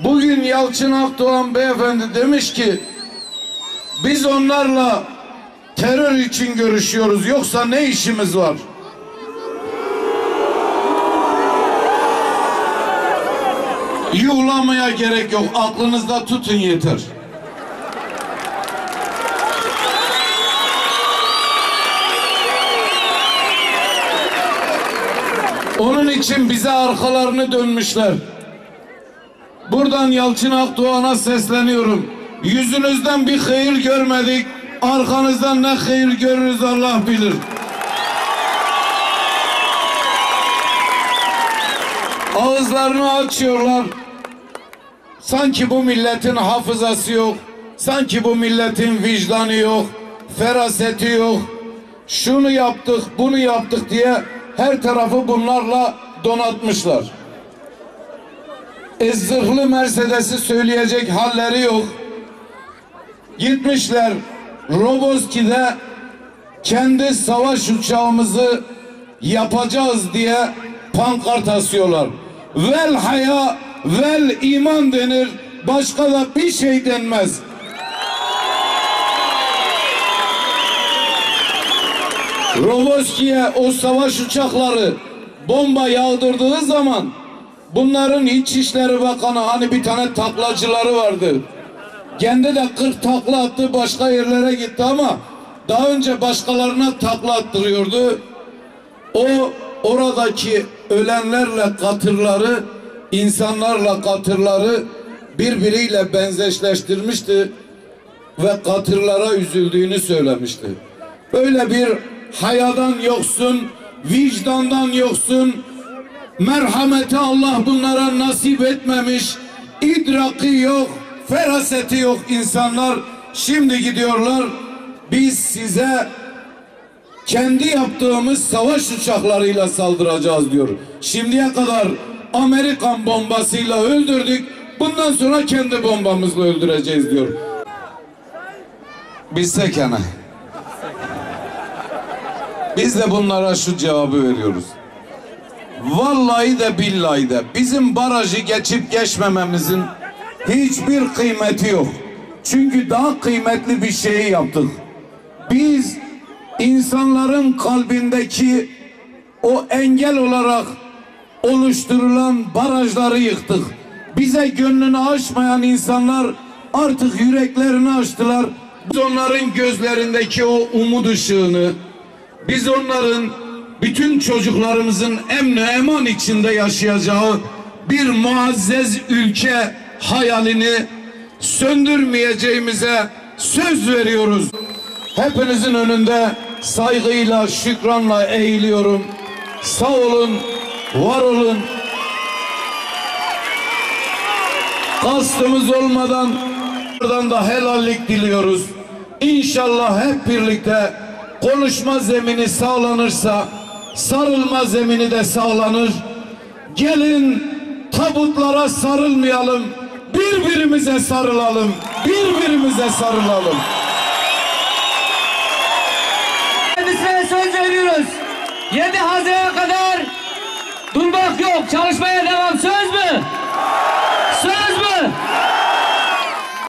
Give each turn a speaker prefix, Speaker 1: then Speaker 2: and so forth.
Speaker 1: Bugün Yalçın Akdoğan beyefendi demiş ki biz onlarla terör için görüşüyoruz yoksa ne işimiz var? Yuhlamaya gerek yok aklınızda tutun yeter. Onun için bize arkalarını dönmüşler. Buradan Yalçın Akdoğan'a sesleniyorum. Yüzünüzden bir hayır görmedik. Arkanızdan ne hayır görürüz Allah bilir. Ağızlarını açıyorlar. Sanki bu milletin hafızası yok. Sanki bu milletin vicdanı yok. Feraseti yok. Şunu yaptık, bunu yaptık diye her tarafı bunlarla donatmışlar. E zırhlı Mercedes'i söyleyecek halleri yok. Gitmişler Roboski'de kendi savaş uçağımızı yapacağız diye pankart asıyorlar. Vel haya vel iman denir. Başka da bir şey denmez. Roboski'ye o savaş uçakları bomba yağdırdığı zaman bunların İçişleri Bakanı hani bir tane taklacıları vardı. Kendi de 40 takla attı başka yerlere gitti ama daha önce başkalarına takla attırıyordu. O oradaki ölenlerle katırları, insanlarla katırları birbiriyle benzeşleştirmişti ve katırlara üzüldüğünü söylemişti. Böyle bir hayadan yoksun, vicdandan yoksun, merhameti Allah bunlara nasip etmemiş, idraki yok, feraseti yok insanlar. Şimdi gidiyorlar, biz size kendi yaptığımız savaş uçaklarıyla saldıracağız diyor. Şimdiye kadar Amerikan bombasıyla öldürdük, bundan sonra kendi bombamızla öldüreceğiz diyor. Biz sekene. Biz de bunlara şu cevabı veriyoruz. Vallahi de billahi de bizim barajı geçip geçmememizin hiçbir kıymeti yok. Çünkü daha kıymetli bir şeyi yaptık. Biz insanların kalbindeki o engel olarak oluşturulan barajları yıktık. Bize gönlünü açmayan insanlar artık yüreklerini açtılar. Biz onların gözlerindeki o umut ışığını, biz onların bütün çocuklarımızın emni eman içinde yaşayacağı bir muazzez ülke hayalini söndürmeyeceğimize söz veriyoruz. Hepinizin önünde saygıyla, şükranla eğiliyorum. Sağ olun, var olun. Kastımız olmadan buradan da helallik diliyoruz. İnşallah hep birlikte konuşma zemini sağlanırsa sarılma zemini de sağlanır. Gelin tabutlara sarılmayalım. Birbirimize sarılalım. Birbirimize sarılalım.
Speaker 2: Kendisine söz veriyoruz. 7 Haziran'a kadar durmak yok. Çalışmaya devam. Söz?